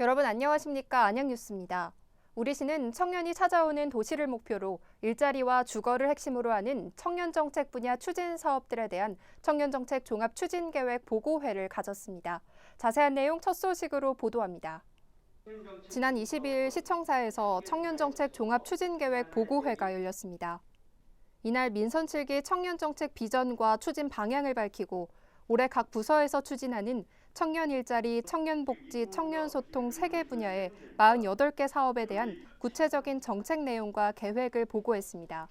여러분 안녕하십니까? 안양뉴스입니다. 우리 시는 청년이 찾아오는 도시를 목표로 일자리와 주거를 핵심으로 하는 청년 정책 분야 추진 사업들에 대한 청년 정책 종합 추진 계획 보고회를 가졌습니다. 자세한 내용 첫 소식으로 보도합니다. 지난 22일 시청사에서 청년 정책 종합 추진 계획 보고회가 열렸습니다. 이날 민선 7기 청년 정책 비전과 추진 방향을 밝히고 올해 각 부서에서 추진하는 청년 일자리, 청년 복지, 청년 소통 3개 분야의 48개 사업에 대한 구체적인 정책 내용과 계획을 보고했습니다.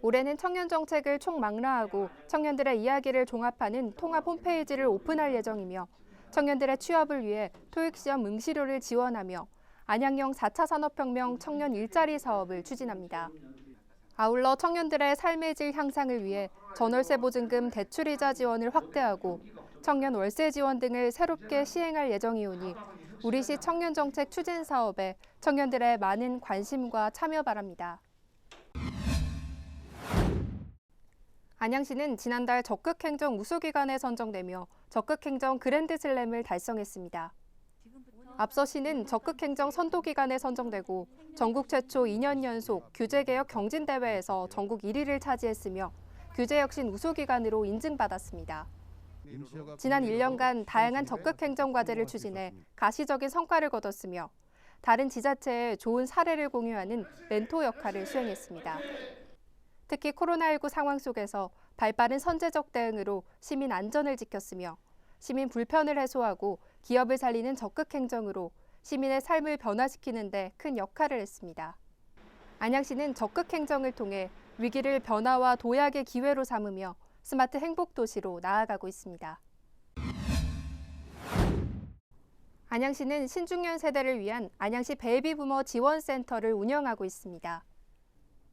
올해는 청년 정책을 총망라하고 청년들의 이야기를 종합하는 통합 홈페이지를 오픈할 예정이며 청년들의 취업을 위해 토익 시험 응시료를 지원하며 안양형 4차 산업혁명 청년 일자리 사업을 추진합니다. 아울러 청년들의 삶의 질 향상을 위해 전월세 보증금 대출이자 지원을 확대하고 청년 월세 지원 등을 새롭게 시행할 예정이오니 우리시 청년 정책 추진 사업에 청년들의 많은 관심과 참여 바랍니다. 안양시는 지난달 적극행정 우수기관에 선정되며 적극행정 그랜드슬램을 달성했습니다. 앞서 시는 적극행정 선도기관에 선정되고 전국 최초 2년 연속 규제개혁 경진대회에서 전국 1위를 차지했으며 규제 혁신 우수기관으로 인증받았습니다. 지난 1년간 다양한 적극 행정 과제를 추진해 가시적인 성과를 거뒀으며 다른 지자체의 좋은 사례를 공유하는 멘토 역할을 수행했습니다. 특히 코로나19 상황 속에서 발빠른 선제적 대응으로 시민 안전을 지켰으며 시민 불편을 해소하고 기업을 살리는 적극 행정으로 시민의 삶을 변화시키는 데 큰 역할을 했습니다. 안양시는 적극 행정을 통해 위기를 변화와 도약의 기회로 삼으며 스마트 행복 도시로 나아가고 있습니다. 안양시는 신중년 세대를 위한 안양시 베이비부머 지원센터를 운영하고 있습니다.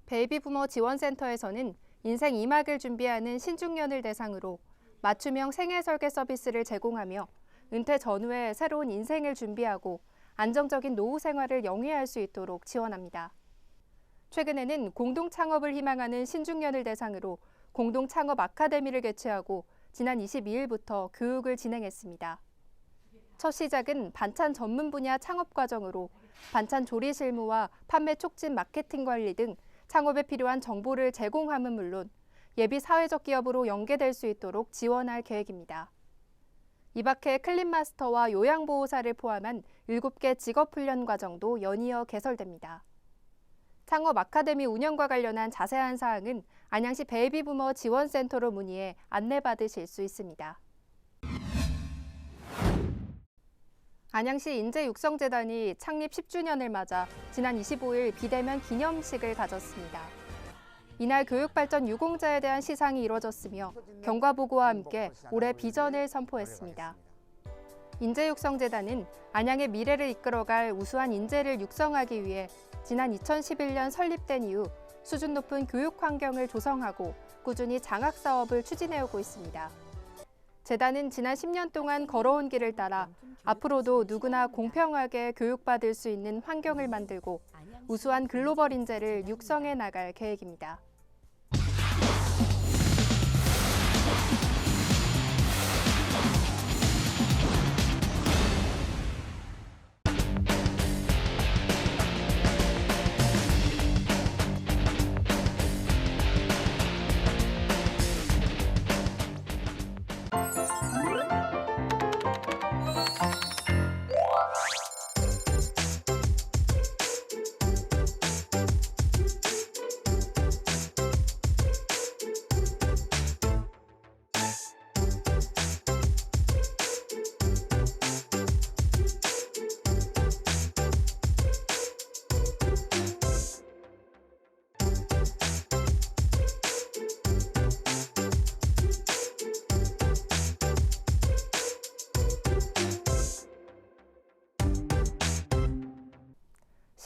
베이비부머 지원센터에서는 인생 2막을 준비하는 신중년을 대상으로 맞춤형 생애 설계 서비스를 제공하며 은퇴 전후에 새로운 인생을 준비하고 안정적인 노후 생활을 영위할 수 있도록 지원합니다. 최근에는 공동 창업을 희망하는 신중년을 대상으로 공동 창업 아카데미를 개최하고 지난 22일부터 교육을 진행했습니다. 첫 시작은 반찬 전문 분야 창업 과정으로 반찬 조리 실무와 판매 촉진 마케팅 관리 등 창업에 필요한 정보를 제공함은 물론 예비 사회적 기업으로 연계될 수 있도록 지원할 계획입니다. 이 밖에 클린마스터와 요양보호사를 포함한 7개 직업훈련 과정도 연이어 개설됩니다. 창업 아카데미 운영과 관련한 자세한 사항은 안양시 베이비부머 지원센터로 문의해 안내받으실 수 있습니다. 안양시 인재육성재단이 창립 10주년을 맞아 지난 25일 비대면 기념식을 가졌습니다. 이날 교육발전 유공자에 대한 시상이 이뤄졌으며 경과보고와 함께 올해 비전을 선포했습니다. 인재육성재단은 안양의 미래를 이끌어갈 우수한 인재를 육성하기 위해 지난 2011년 설립된 이후 수준 높은 교육 환경을 조성하고 꾸준히 장학 사업을 추진해오고 있습니다. 재단은 지난 10년 동안 걸어온 길을 따라 앞으로도 누구나 공평하게 교육받을 수 있는 환경을 만들고 우수한 글로벌 인재를 육성해 나갈 계획입니다.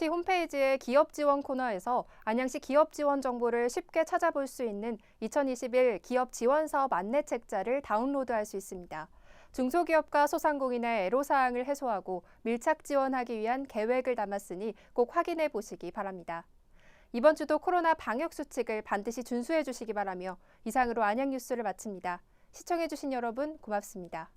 시 홈페이지의 기업 지원 코너에서 안양시 기업 지원 정보를 쉽게 찾아볼 수 있는 2021 기업 지원 사업 안내 책자를 다운로드할 수 있습니다. 중소기업과 소상공인의 애로사항을 해소하고 밀착 지원하기 위한 계획을 담았으니 꼭 확인해 보시기 바랍니다. 이번 주도 코로나 방역 수칙을 반드시 준수해 주시기 바라며 이상으로 안양 뉴스를 마칩니다. 시청해 주신 여러분 고맙습니다.